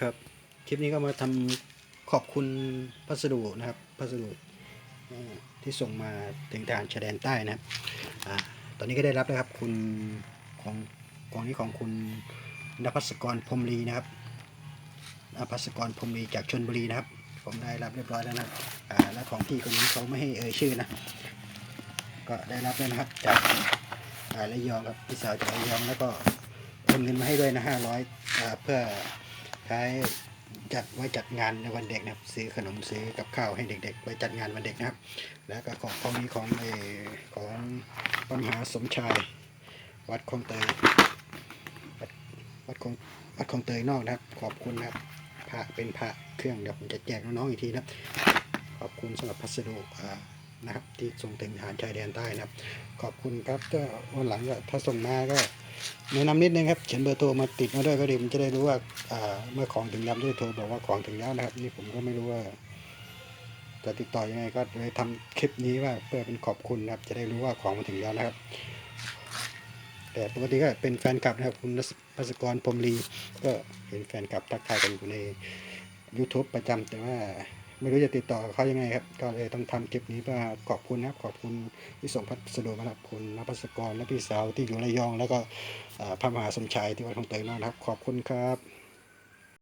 ครับ คลิปนี้ก็มาทำขอบคุณพัสดุนะครับ พัสดุที่ส่งมาถึงทางชายแดนใต้นะครับอตอนนี้ก็ได้รับแล้วครับคุณของกองนี้ของคุณนภัสกรพรมลีนะครับนภัสกรพรมลีจากชนบุรีนะครับ ผมได้รับเรียบร้อยแล้วนะและของพี่คนนี้เขาไม่ให้เอ่ยชื่อนะ ก็ได้รับแล้วนะครับจากอ่าระยองครับพี่สาวจากระยองแล้วก็โอนเงินมาให้ด้วยนะห้าร้อยเพื่อ ใช้จัดไว้จัดงานในวันเด็กนะครับ ซื้อขนมซื้อกับข้าวให้เด็ก ๆ ไว้จัดงานวันเด็กนะครับ แล้วก็ของของนี้ของเอของพระมหาสมชาย วัดคลองเตยวัดวัดคลองวัดคลองเตยนอกนะครับ ขอบคุณนะครับพระเป็นพระเครื่องเดี๋ยวผมจะแจกน้องๆอีกทีนะครับ ขอบคุณสำหรับพัสดุอ่านะครับที่ส่งถึงฐานชายแดนใต้นะครับ ขอบคุณครับก็วันหลังก็ถ้าส่งมาก็ แนะนำนิดนึงครับเขียนเบอร์โทรมาติดมาด้วยก็ดีมันจะได้รู้ว่าอ่าเมื่อของถึงแล้วจะได้โทรบอกว่าของถึงแล้วนะครับ นี่ผมก็ไม่รู้ว่าจะติดต่อยังไงก็เลยทำคลิปนี้ว่าเพื่อเป็นขอบคุณนะครับ จะได้รู้ว่าของมาถึงแล้วนะครับ แต่ปกติก็เป็นแฟนคลับนะครับ คุณพัสกรพรมลีก็เห็นแฟนคลับทักทายกันอยู่ใน YouTube ประจำแต่ว่า ไม่รู้จะติดต่อเขายังไงครับ ก็เลยต้องทำคลิปนี้เพื่อขอบคุณนะครับ ขอบคุณที่ส่งพัสดุมาครับคุณนภัสกรและพี่สาวที่อยู่ระยอง แล้วก็พระมหาสมชายที่วัดของเตยนะครับ ขอบคุณครับ